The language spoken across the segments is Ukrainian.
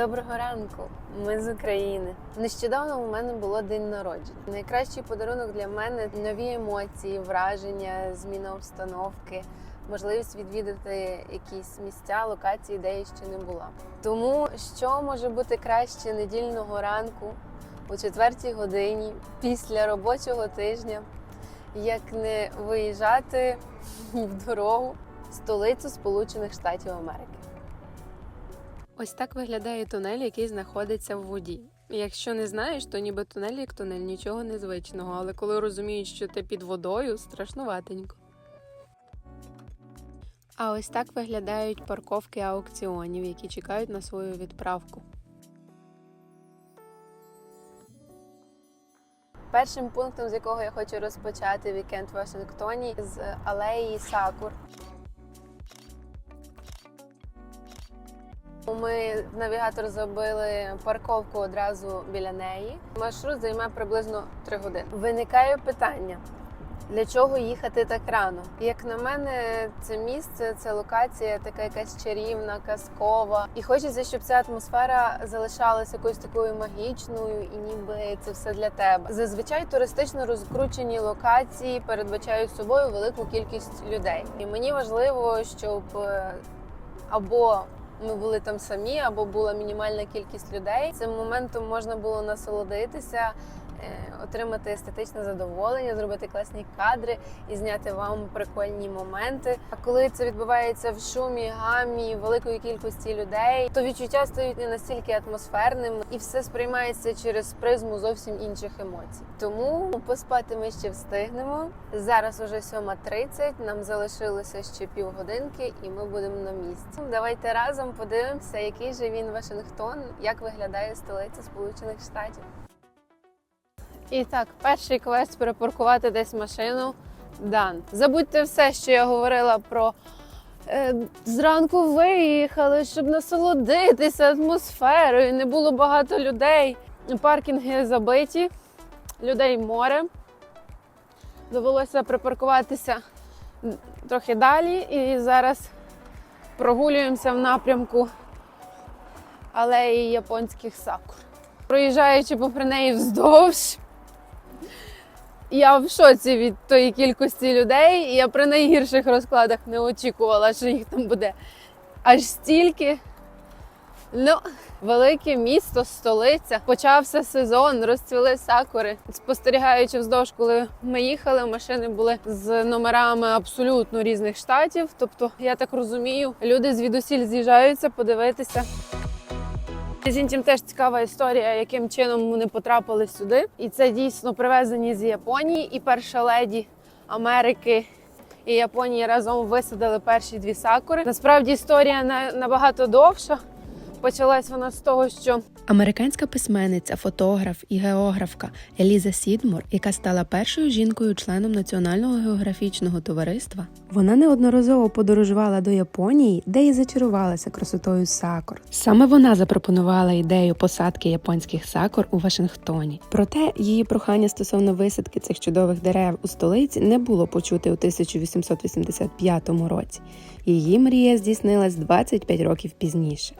Доброго ранку, ми з України. Нещодавно у мене було день народження. Найкращий подарунок для мене нові емоції, враження, зміна обстановки, можливість відвідати якісь місця, локації, де я ще не була. Тому що може бути краще недільного ранку о четвертій годині після робочого тижня, як не виїжджати в дорогу в столицю Сполучених Штатів Америки. Ось так виглядає тунель, який знаходиться в воді. Якщо не знаєш, то ніби тунель як тунель, нічого незвичного, але коли розумієш, що ти під водою, страшнуватенько. А ось так виглядають парковки аукціонів, які чекають на свою відправку. Першим пунктом, з якого я хочу розпочати вікенд в Вашингтоні, з алеї Сакур. Ми навігатор забили парковку одразу біля неї. Маршрут займе приблизно 3 години. Виникає питання. Для чого їхати так рано? Як на мене, це місце, це локація така якась чарівна, казкова. І хочеться, щоб ця атмосфера залишалася якоюсь такою магічною, і ніби це все для тебе. Зазвичай туристично розкручені локації передбачають собою велику кількість людей. І мені важливо, щоб е, або ми були там самі, або була мінімальна кількість людей. Цим моментом можна було насолодитися, отримати естетичне задоволення, зробити класні кадри і зняти вам прикольні моменти. А коли це відбувається в шумі, гамі, великої кількості людей, то відчуття стають не настільки атмосферними, і все сприймається через призму зовсім інших емоцій. Тому поспати ми ще встигнемо. Зараз уже 7.30, Нам залишилося ще півгодинки, і ми будемо на місці. Давайте разом подивимося, який же він Вашингтон, як виглядає столиця Сполучених Штатів. І так, перший квест перепаркувати десь машину. Дан. Забудьте все, що я говорила про е, зранку виїхали, щоб насолодитися атмосферою. Не було багато людей. Паркінги забиті, людей море. Довелося припаркуватися трохи далі, і зараз прогулюємося в напрямку алеї японських сакур. Проїжджаючи попри неї вздовж, я в шоці від тої кількості людей. і Я при найгірших розкладах не очікувала, що їх там буде аж стільки. Ну, велике місто, столиця. Почався сезон, розцвіли сакури. Спостерігаючи вздовж, коли ми їхали, машини були з номерами абсолютно різних штатів. Тобто, я так розумію, люди звідусіль з'їжджаються подивитися. З іншим теж цікава історія, яким чином вони потрапили сюди. І це дійсно привезені з Японії. І перша леді Америки і Японії разом висадили перші дві сакури. Насправді історія на- набагато довша. Почалась вона з того, що Американська письменниця, фотограф і географка Еліза Сідмор, яка стала першою жінкою-членом Національного географічного товариства, вона неодноразово подорожувала до Японії, де і зачарувалася красотою сакур. Саме вона запропонувала ідею посадки японських сакур у Вашингтоні. Проте її прохання стосовно висадки цих чудових дерев у столиці не було почути у 1885 році. Її мрія здійснилась 25 років пізніше.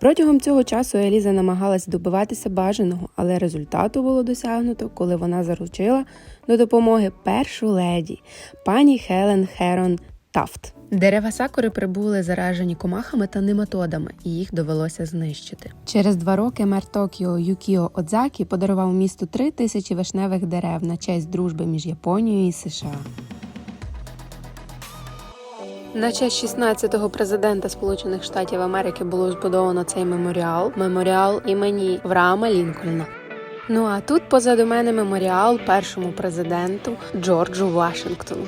Протягом цього часу Еліза намагалась добиватися бажаного, але результату було досягнуто, коли вона заручила до допомоги першу леді пані Хелен Херон Тафт. Дерева сакури прибули заражені комахами та нематодами, і їх довелося знищити. Через два роки мер Токіо Юкіо Одзакі подарував місту три тисячі вишневих дерев на честь дружби між Японією і США. на честь 16-го президента Сполучених Штатів Америки було збудовано цей меморіал, меморіал імені Авраама Лінкольна. Ну а тут позаду мене меморіал першому президенту Джорджу Вашингтону.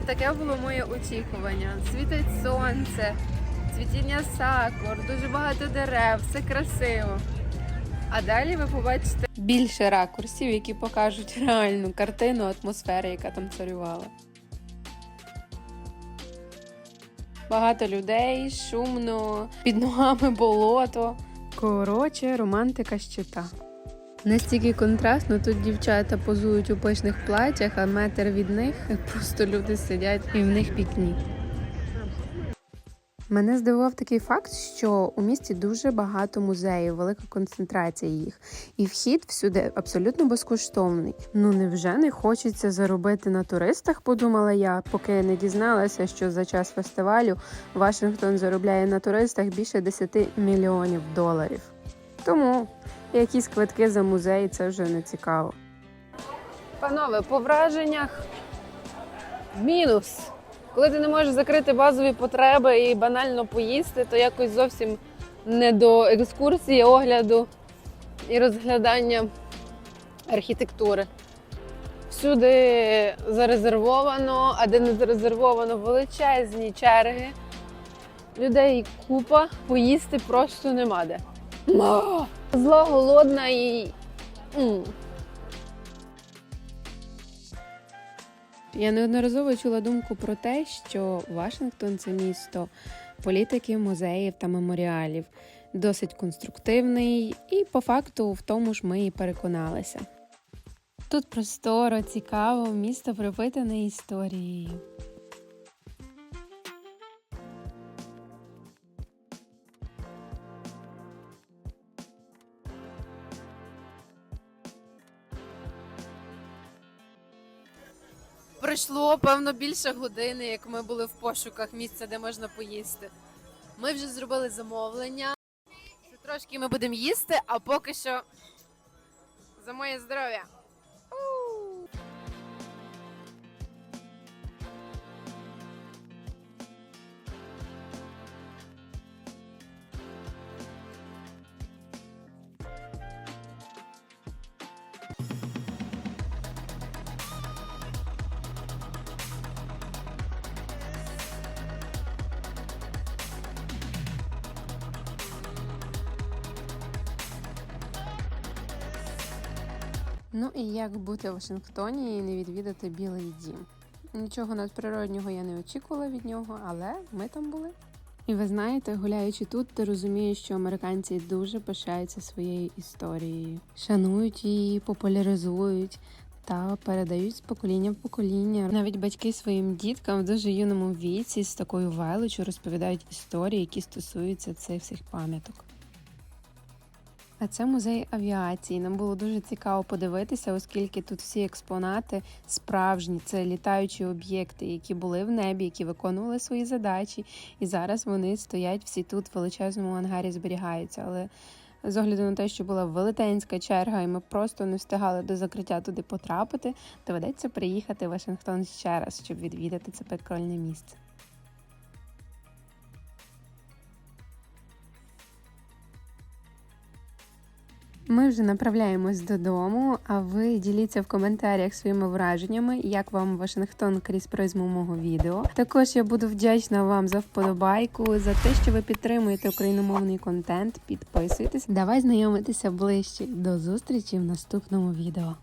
От таке було моє очікування. Світить сонце, цвітіння сакур, дуже багато дерев, все красиво. А далі ви побачите більше ракурсів, які покажуть реальну картину атмосфери, яка там царювала. Багато людей, шумно, під ногами болото. Коротше, романтика щита. Настільки контрастно, тут дівчата позують у пишних платтях, а метр від них просто люди сидять і в них пікнік. Мене здивував такий факт, що у місті дуже багато музеїв, велика концентрація їх, і вхід всюди абсолютно безкоштовний. Ну невже не хочеться заробити на туристах? Подумала я, поки не дізналася, що за час фестивалю Вашингтон заробляє на туристах більше 10 мільйонів доларів. Тому якісь квитки за музей це вже не цікаво. Панове, по враженнях мінус. Коли ти не можеш закрити базові потреби і банально поїсти, то якось зовсім не до екскурсії, огляду і розглядання архітектури. Всюди зарезервовано, а де не зарезервовано величезні черги. Людей купа, поїсти просто нема де. Ма! Зла, голодна і. м. Я неодноразово чула думку про те, що Вашингтон це місто політики, музеїв та меморіалів, досить конструктивний, і по факту в тому ж ми і переконалися. Тут просторо, цікаво, місто пропитане історією. Пройшло певно більше години, як ми були в пошуках місця, де можна поїсти. Ми вже зробили замовлення. Ще трошки ми будемо їсти, а поки що за моє здоров'я. Ну і як бути в Вашингтоні і не відвідати Білий дім. Нічого надприроднього я не очікувала від нього, але ми там були. І ви знаєте, гуляючи тут, ти розумієш, що американці дуже пишаються своєю історією, шанують її, популяризують та передають з покоління в покоління. Навіть батьки своїм діткам в дуже юному віці з такою величю розповідають історії, які стосуються цих всіх пам'яток. А це музей авіації. Нам було дуже цікаво подивитися, оскільки тут всі експонати справжні, це літаючі об'єкти, які були в небі, які виконували свої задачі, і зараз вони стоять всі тут в величезному ангарі, зберігаються. Але з огляду на те, що була велетенська черга, і ми просто не встигали до закриття туди потрапити, доведеться приїхати в Вашингтон ще раз, щоб відвідати це прикольне місце. Ми вже направляємось додому, а ви діліться в коментарях своїми враженнями, як вам Вашингтон крізь призму мого відео. Також я буду вдячна вам за вподобайку, за те, що ви підтримуєте україномовний контент. Підписуйтесь, давай знайомитися ближче. До зустрічі в наступному відео.